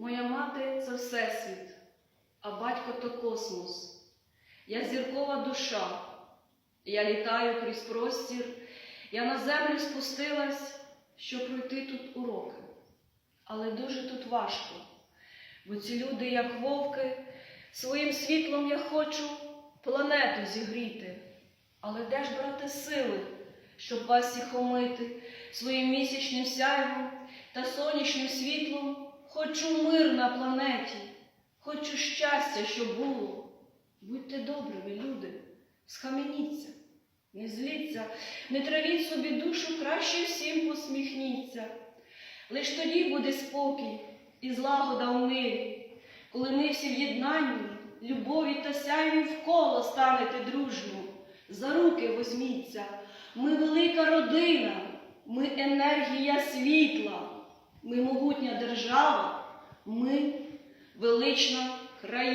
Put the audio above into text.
Моя мати це всесвіт, а батько то космос. Я зіркова душа. Я літаю крізь простір, я на землю спустилась, щоб пройти тут уроки. Але дуже тут важко, бо ці люди, як вовки, своїм світлом я хочу планету зігріти. Але де ж брати сили, щоб вас всіх омити своїм місячним сяйвом та сонячним світлом? Хочу планеті, хочу щастя, щоб було. Будьте добрими, люди, схаменіться, не зліться, не травіть собі душу, краще всім посміхніться. Лиш тоді буде спокій і злагода в мирі, коли ми всі в єднанні, любові та сяйві вколо станете дружно, за руки возьміться. Ми велика родина, ми енергія світла, ми могутня держава, ми велична країна.